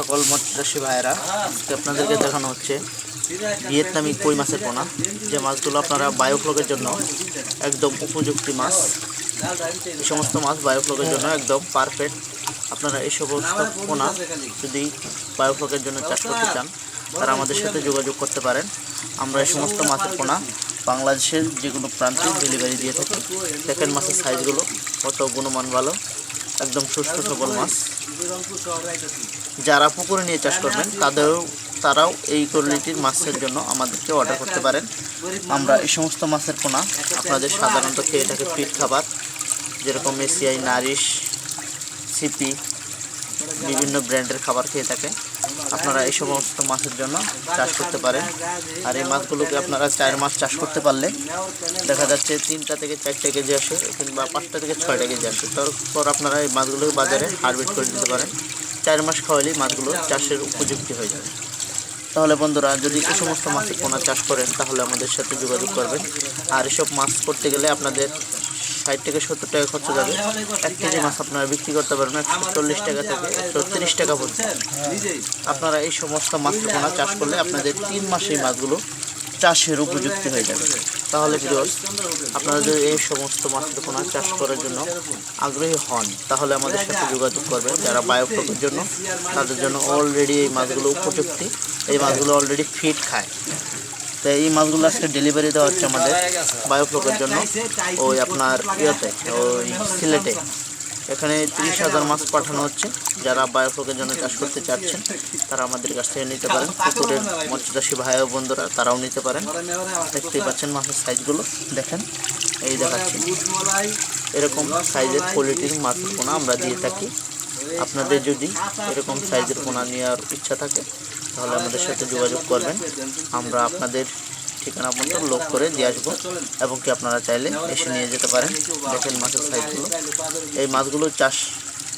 সকল মৎস্যচাষী ভাইয়েরা, আজকে আপনাদেরকে দেখানো হচ্ছে ভিয়েতনামি কই মাছের পোনা। যে মাছগুলো আপনারা বায়োফ্লকের জন্য একদম উপযুক্তি মাছ, এই সমস্ত মাছ বায়োফ্লকের জন্য একদম পারফেক্ট। আপনারা এই সমস্ত পোনা যদি বায়োফ্লকের জন্য চাষ করতে চান, তারা আমাদের সাথে যোগাযোগ করতে পারেন। আমরা এই সমস্ত মাছের পোনা বাংলাদেশের যে কোনো প্রান্তে ডেলিভারি দিয়ে থাকি। সেকেন্ড মাছের সাইজগুলো কত গুণমান ভালো। একদম সুস্থ সবল মাছ। যারা পুকুরে নিয়ে চাষ করবেন, তাদেরও, তারাও এই কোয়ালিটির মাছের জন্য আমাদেরকে অর্ডার করতে পারেন। আমরা এই সমস্ত মাছের পোনা আপনাদের সাধারণত খেয়ে থাকে ফিট খাবার, যেরকম এসিআই, নারিশ, সিপি, বিভিন্ন ব্র্যান্ডের খাবার খেয়ে থাকে আপনারা এই সমস্ত মাছের জন্য চাষ করতে পারেন। আর এই মাছগুলোকে আপনারা চার মাস চাষ করতে পারলে দেখা যাচ্ছে তিনটা থেকে চারটে কেজি আসে কিংবা পাঁচটা থেকে ছয়টা কেজি আসে। তারপর আপনারা এই মাছগুলোকে বাজারে হারভেস্ট করে দিতে পারেন। চার মাস খাওয়ালেই মাছগুলো চাষের উপযুক্তি হয়ে যাবে। তাহলে বন্ধুরা, যদি এই সমস্ত মাছের পোনা চাষ করেন তাহলে আমাদের সাথে যোগাযোগ করবেন। আর এসব মাছ করতে গেলে আপনাদের ষাট থেকে সত্তর টাকা খরচা যাবে। এক কেজি মাছ আপনারা বিক্রি করতে পারবেন, একশো চল্লিশ টাকা থেকে একশো টাকা পর্যন্ত। আপনারা এই সমস্ত মাছের পোনা চাষ করলে আপনাদের তিন মাসে মাছগুলো চাষের উপযুক্ত হয়ে যাবে। তাহলে ভিউয়ার্স আপনারা যদি এই সমস্ত মাছের পোনা চাষ করার জন্য আগ্রহী হন, তাহলে আমাদের সাথে যোগাযোগ করবেন। যারা বায়োফ্লকের জন্য, তাদের জন্য অলরেডি এই মাছগুলো উপযুক্তি। এই মাছগুলো অলরেডি ফিট খায়। তো এই মাছগুলো আজকে ডেলিভারি দেওয়া হচ্ছে আমাদের বায়োফ্লকের জন্য। ওই আপনার ইয়েতে, ওই সিলেটে। এখানে তিরিশ হাজার মাছ পাঠানো হচ্ছে। যারা বায়োফ্লকের জন্য চাষ করতে চাচ্ছেন, তারা আমাদের কাছ থেকে নিতে পারেন। পুকুরের মৎস্যচাষী ভাই ও বন্ধুরা, তারাও নিতে পারেন। দেখতেই পাচ্ছেন মাছের সাইজগুলো। দেখেন, এই দেখাচ্ছি। এরকম সাইজের কোয়ালিটির পোনা আমরা দিয়ে থাকি। আপনাদের যদি এরকম সাইজের পোনা নেওয়ার ইচ্ছা থাকে, তাহলে আমাদের সাথে যোগাযোগ করবেন। আমরা আপনাদের ঠিকানা পর্যন্ত লোক করে দিয়ে আসব এবং কি আপনারা চাইলে এসে নিয়ে যেতে পারেন। দেখেন মাছের সাইজগুলো। এই মাছগুলো চাষ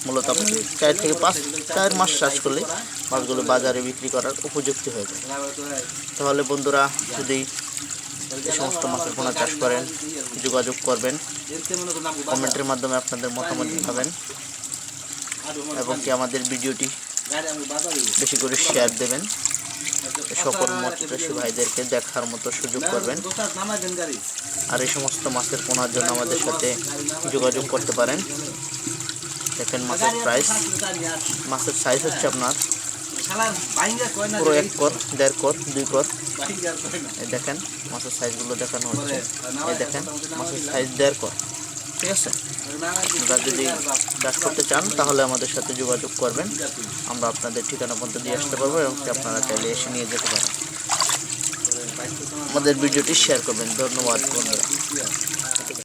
মূলত আপনি চার থেকে পাঁচ, চার মাস চাষ করলে মাছগুলো বাজারে বিক্রি করার উপযুক্তি হয়ে যায়। তাহলে বন্ধুরা, যদি এই সমস্ত মাছের পোনা চাষ করেন, যোগাযোগ করবেন। কমেন্টের মাধ্যমে আপনাদের মতামত জানাবেন। এবং কি আমাদের ভিডিওটি বেশি করে শেয়ার দেবেন। সকল মৎস্যচাষী ভাইদেরকে দেখার মতো সুযোগ করবেন। আর এই সমস্ত মাছের পোনার জন্য আমাদের সাথে যোগাযোগ করতে পারেন। দেখেন মাছের প্রাইস মাছের সাইজ হচ্ছে আপনার পুরো এক কর দেড় কর দুই কর এই দেখেন, মাছের সাইজগুলো দেখানো হচ্ছে। এই দেখেন, মাছের সাইজ দেড় কর ঠিক আছে? আপনারা যদি চাষ করতে চান, তাহলে আমাদের সাথে যোগাযোগ করবেন। আমরা আপনাদের ঠিকানা পর্যন্ত দিয়ে আসতে পারব এবং আপনারা চাইলে এসে নিয়ে যেতে পারেন। আমাদের ভিডিওটি শেয়ার করবেন। ধন্যবাদ, বন্ধুরা।